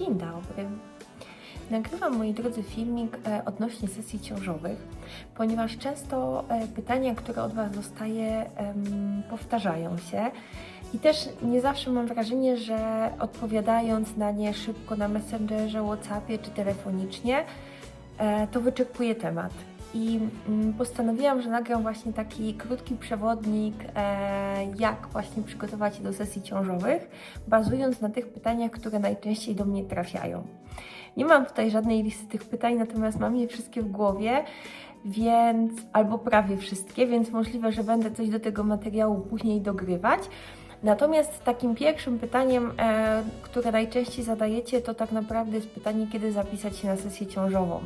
Dzień dobry. Nagrywam, moi drodzy, filmik e, odnośnie sesji ciążowych, ponieważ często e, pytania, które od Was dostaję, powtarzają się i też nie zawsze mam wrażenie, że odpowiadając na nie szybko na Messengerze, Whatsappie czy telefonicznie, e, to wyczerpuję temat. I mm, postanowiłam, że nagram właśnie taki krótki przewodnik, e, jak właśnie przygotować się do sesji ciążowych, bazując na tych pytaniach, które najczęściej do mnie trafiają. Nie mam tutaj żadnej listy tych pytań, natomiast mam je wszystkie w głowie, więc albo prawie wszystkie, więc możliwe, że będę coś do tego materiału później dogrywać. Natomiast takim pierwszym pytaniem, e, które najczęściej zadajecie, to tak naprawdę jest pytanie, kiedy zapisać się na sesję ciążową.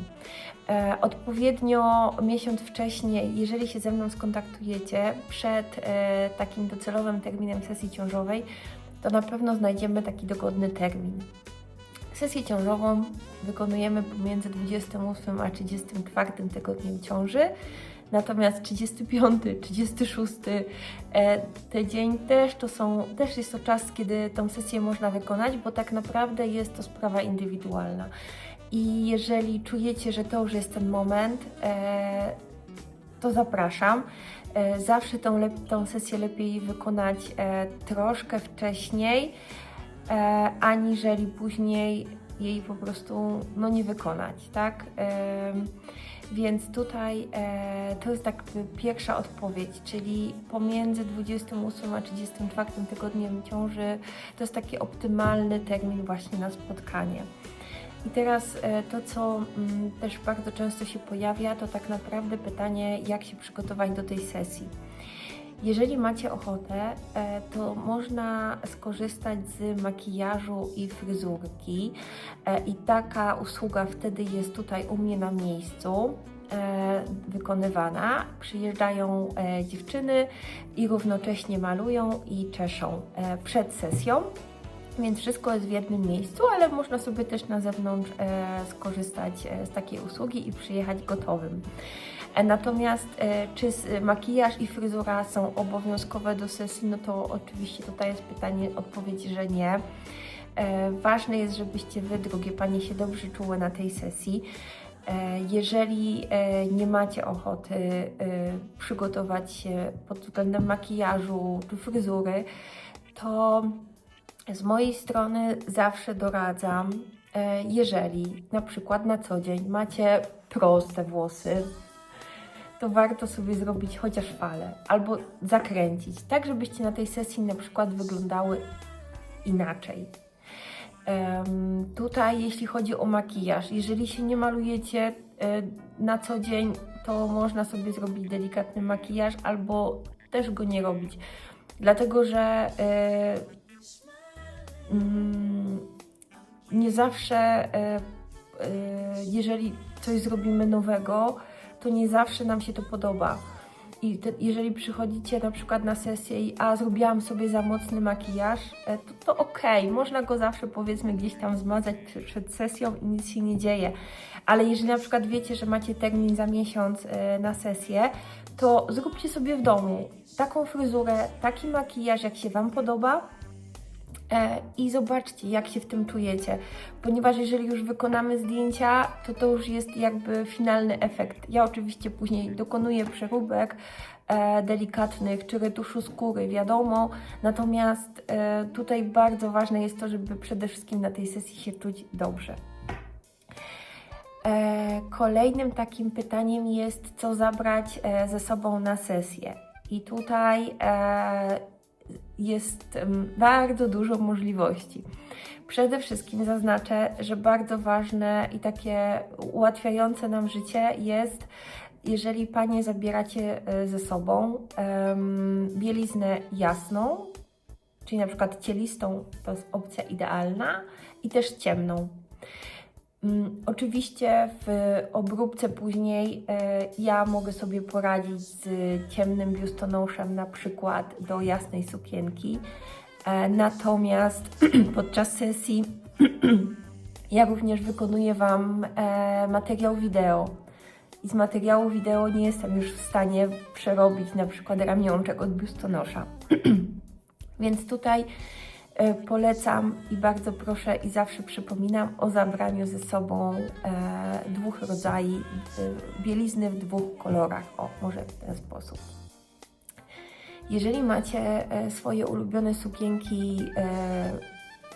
E, odpowiednio miesiąc wcześniej, jeżeli się ze mną skontaktujecie przed e, takim docelowym terminem sesji ciążowej, to na pewno znajdziemy taki dogodny termin. Sesję ciążową wykonujemy pomiędzy 28 a 34 tygodniem ciąży. Natomiast 35, 36 e, tydzień też to są, też jest to czas, kiedy tą sesję można wykonać, bo tak naprawdę jest to sprawa indywidualna. I jeżeli czujecie, że to już jest ten moment, e, to zapraszam. E, Zawsze tą, tą sesję lepiej wykonać troszkę wcześniej, aniżeli później jej po prostu no, nie wykonać, tak? Więc tutaj e, to jest jakby pierwsza odpowiedź, czyli pomiędzy 28 a 34 tygodniem ciąży to jest taki optymalny termin właśnie na spotkanie. I teraz e, to, co mm, też bardzo często się pojawia, to tak naprawdę pytanie, jak się przygotować do tej sesji. Jeżeli macie ochotę, e, to można skorzystać z makijażu i fryzurki e, i taka usługa wtedy jest tutaj u mnie na miejscu e, wykonywana. Przyjeżdżają dziewczyny i równocześnie malują i czeszą przed sesją. Więc wszystko jest w jednym miejscu, ale można sobie też na zewnątrz skorzystać z takiej usługi i przyjechać gotowym. E, Natomiast e, czy s- makijaż i fryzura są obowiązkowe do sesji, no to oczywiście tutaj jest pytanie, odpowiedź, że nie. E, Ważne jest, żebyście Wy, drogie Panie, się dobrze czuły na tej sesji. E, Jeżeli e, nie macie ochoty e, przygotować się pod względem makijażu czy fryzury, to z mojej strony zawsze doradzam, e, jeżeli na przykład na co dzień macie proste włosy, to warto sobie zrobić chociaż falę albo zakręcić, tak żebyście na tej sesji na przykład wyglądały inaczej. Em, tutaj, jeśli chodzi o makijaż, jeżeli się nie malujecie e, na co dzień, to można sobie zrobić delikatny makijaż albo też go nie robić. Dlatego, że e, mm, nie zawsze, e, e, jeżeli coś zrobimy nowego, to nie zawsze nam się to podoba. I te, jeżeli przychodzicie na przykład na sesję i a zrobiłam sobie za mocny makijaż, e, to, to okej, można go zawsze powiedzmy gdzieś tam zmazać przed sesją i nic się nie dzieje. Ale jeżeli na przykład wiecie, że macie termin za miesiąc e, na sesję, to zróbcie sobie w domu taką fryzurę, taki makijaż, jak się Wam podoba, i zobaczcie, jak się w tym czujecie. Ponieważ jeżeli już wykonamy zdjęcia, to to już jest jakby finalny efekt. Ja oczywiście później dokonuję przeróbek e, delikatnych czy retuszu skóry, wiadomo. Natomiast e, tutaj bardzo ważne jest to, żeby przede wszystkim na tej sesji się czuć dobrze. E, Kolejnym takim pytaniem jest, co zabrać e, ze sobą na sesję. I tutaj e, jest bardzo dużo możliwości. Przede wszystkim zaznaczę, że bardzo ważne i takie ułatwiające nam życie jest, jeżeli panie zabieracie e, ze sobą em, bieliznę jasną, czyli na przykład cielistą, to jest opcja idealna, i też ciemną. Mm, Oczywiście w obróbce później e, ja mogę sobie poradzić z ciemnym biustonoszem na przykład do jasnej sukienki. E, natomiast podczas sesji ja również wykonuję Wam e, materiał wideo. I z materiału wideo nie jestem już w stanie przerobić na przykład ramionczek od biustonosza. Więc tutaj Polecam i bardzo proszę i zawsze przypominam o zabraniu ze sobą e, dwóch rodzajów e, bielizny w dwóch kolorach. O, może w ten sposób. Jeżeli macie e, swoje ulubione sukienki, e,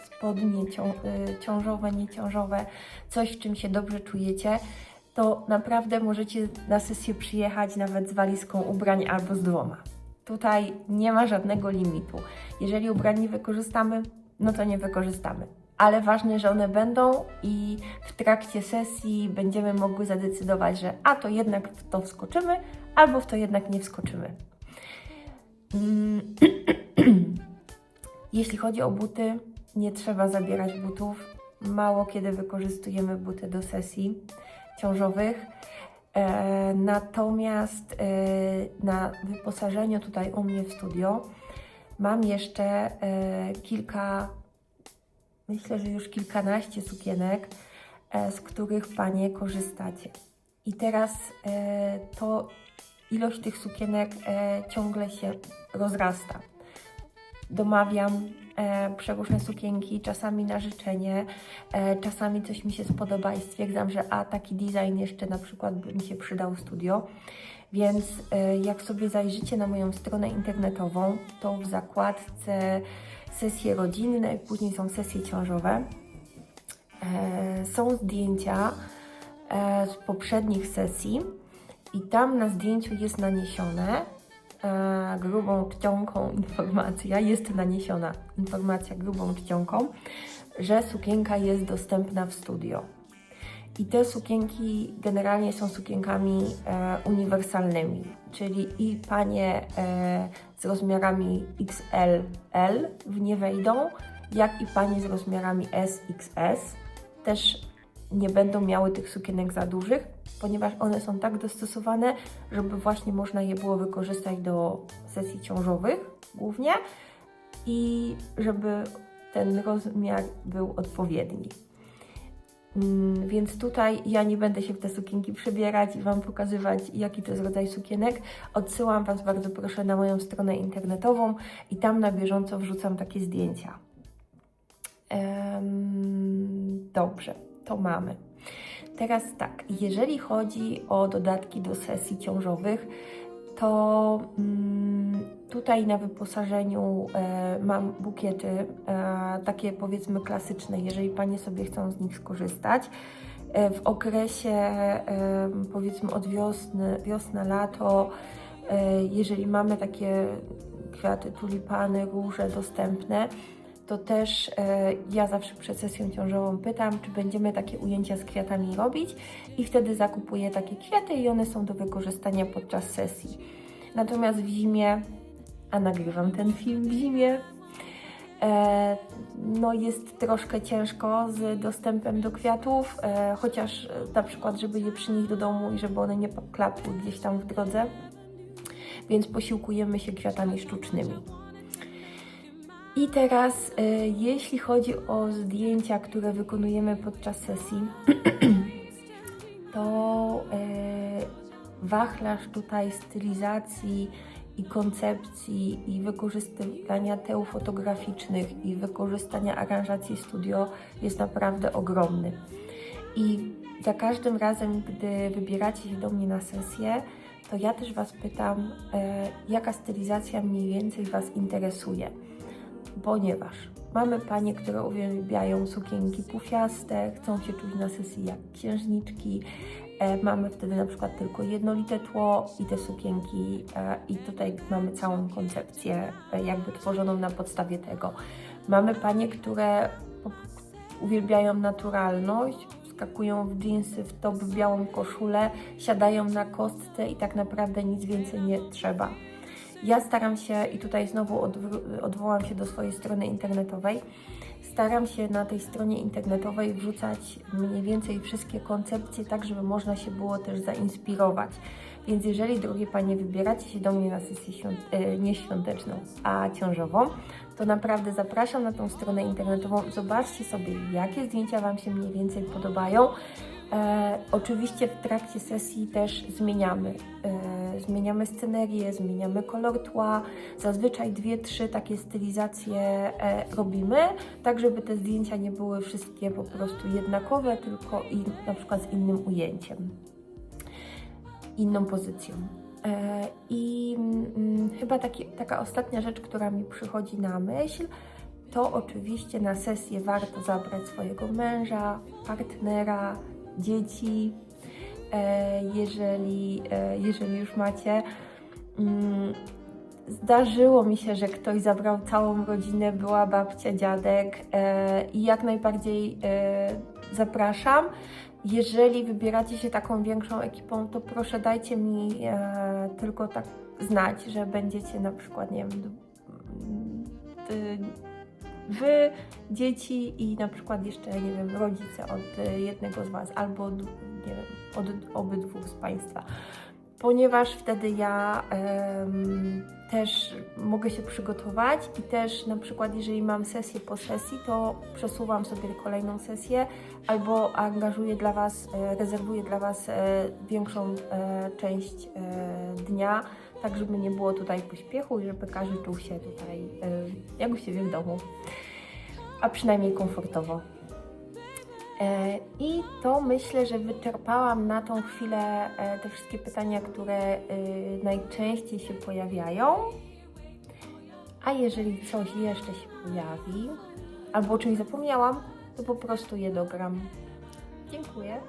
spodnie cią, e, ciążowe, nieciążowe, coś w czym się dobrze czujecie, to naprawdę możecie na sesję przyjechać nawet z walizką ubrań albo z dwoma. Tutaj nie ma żadnego limitu. Jeżeli ubrań nie wykorzystamy, no to nie wykorzystamy. Ale ważne, że one będą i w trakcie sesji będziemy mogły zadecydować, że a to jednak w to wskoczymy, albo w to jednak nie wskoczymy. Mm, Jeśli chodzi o buty, nie trzeba zabierać butów. Mało kiedy wykorzystujemy buty do sesji ciążowych. E, natomiast e, na wyposażeniu tutaj u mnie w studio mam jeszcze e, kilka, myślę, że już kilkanaście sukienek, z których Panie korzystacie. I teraz to ilość tych sukienek ciągle się rozrasta. Domawiam przeróżne sukienki, czasami na życzenie, e, czasami coś mi się spodoba i stwierdzam, że a taki design jeszcze na przykład by mi się przydał w studio. Więc e, jak sobie zajrzycie na moją stronę internetową, to w zakładce sesje rodzinne, później są sesje ciążowe. E, są zdjęcia e, z poprzednich sesji i tam na zdjęciu jest naniesione e, grubą czcionką informacja, jest naniesiona informacja grubą czcionką, że sukienka jest dostępna w studio. I te sukienki generalnie są sukienkami e, uniwersalnymi, czyli i panie e, z rozmiarami XL-L w nie wejdą, jak i panie z rozmiarami SXS też nie będą miały tych sukienek za dużych, ponieważ one są tak dostosowane, żeby właśnie można je było wykorzystać do sesji ciążowych głównie i żeby ten rozmiar był odpowiedni. Mm, Więc tutaj ja nie będę się w te sukienki przebierać i Wam pokazywać, jaki to jest rodzaj sukienek. Odsyłam Was bardzo proszę na moją stronę internetową i tam na bieżąco wrzucam takie zdjęcia. Em, dobrze, to mamy. Teraz tak, jeżeli chodzi o dodatki do sesji ciążowych, to mm, tutaj na wyposażeniu e, mam bukiety, e, takie powiedzmy klasyczne, jeżeli Panie sobie chcą z nich skorzystać. E, w okresie powiedzmy od wiosny, wiosna, lato, jeżeli mamy takie kwiaty, tulipany, róże dostępne, to też e, ja zawsze przed sesją ciążową pytam, czy będziemy takie ujęcia z kwiatami robić i wtedy zakupuję takie kwiaty i one są do wykorzystania podczas sesji. Natomiast w zimie, a nagrywam ten film w zimie, e, no jest troszkę ciężko z dostępem do kwiatów, e, chociaż na przykład, żeby je przynieść do domu i żeby one nie klapły gdzieś tam w drodze, więc posiłkujemy się kwiatami sztucznymi. I teraz, e, jeśli chodzi o zdjęcia, które wykonujemy podczas sesji, to e, wachlarz tutaj stylizacji i koncepcji i wykorzystania teł fotograficznych i wykorzystania aranżacji studio jest naprawdę ogromny. I za każdym razem, gdy wybieracie się do mnie na sesję, to ja też Was pytam, e, jaka stylizacja mniej więcej Was interesuje ponieważ mamy panie, które uwielbiają sukienki pufiaste, chcą się czuć na sesji jak księżniczki. E, mamy wtedy na przykład tylko jednolite tło i te sukienki e, i tutaj mamy całą koncepcję e, jakby tworzoną na podstawie tego. Mamy panie, które uwielbiają naturalność, wskakują w dżinsy, w top, w białą koszulę, siadają na kostce i tak naprawdę nic więcej nie trzeba. Ja staram się, i tutaj znowu odwołam się do swojej strony internetowej, staram się na tej stronie internetowej wrzucać mniej więcej wszystkie koncepcje, tak żeby można się było też zainspirować. Więc jeżeli, drogie Panie, wybieracie się do mnie na sesję świąt- e, a ciążową, to naprawdę zapraszam na tą stronę internetową. Zobaczcie sobie, jakie zdjęcia Wam się mniej więcej podobają E, oczywiście w trakcie sesji też zmieniamy. E, zmieniamy scenerię, zmieniamy kolor tła. Zazwyczaj dwie, trzy takie stylizacje e, robimy, tak żeby te zdjęcia nie były wszystkie po prostu jednakowe, tylko i na przykład z innym ujęciem, inną pozycją. E, I mm, chyba taki, taka ostatnia rzecz, która mi przychodzi na myśl, to oczywiście na sesję warto zabrać swojego męża, partnera, dzieci, e, jeżeli, e, jeżeli już macie. Mm, Zdarzyło mi się, że ktoś zabrał całą rodzinę, była babcia, dziadek i jak najbardziej zapraszam. Jeżeli wybieracie się taką większą ekipą, to proszę dajcie mi e, tylko tak znać, że będziecie na przykład, nie wiem, wy, dzieci i na przykład jeszcze, nie wiem, rodzice od e, jednego z Was albo nie wiem, od obydwu z Państwa. Ponieważ wtedy ja też mogę się przygotować i też na przykład jeżeli mam sesję po sesji, to przesuwam sobie kolejną sesję albo angażuję dla Was, e, rezerwuję dla Was e, większą e, część dnia, tak żeby nie było tutaj pośpiechu i żeby każdy czuł się tutaj jak u siebie w domu, a przynajmniej komfortowo. E, I to myślę, że wyczerpałam na tą chwilę e, te wszystkie pytania, które e, najczęściej się pojawiają. A jeżeli coś jeszcze się pojawi, albo o czymś zapomniałam, to po prostu je dogram. Dziękuję.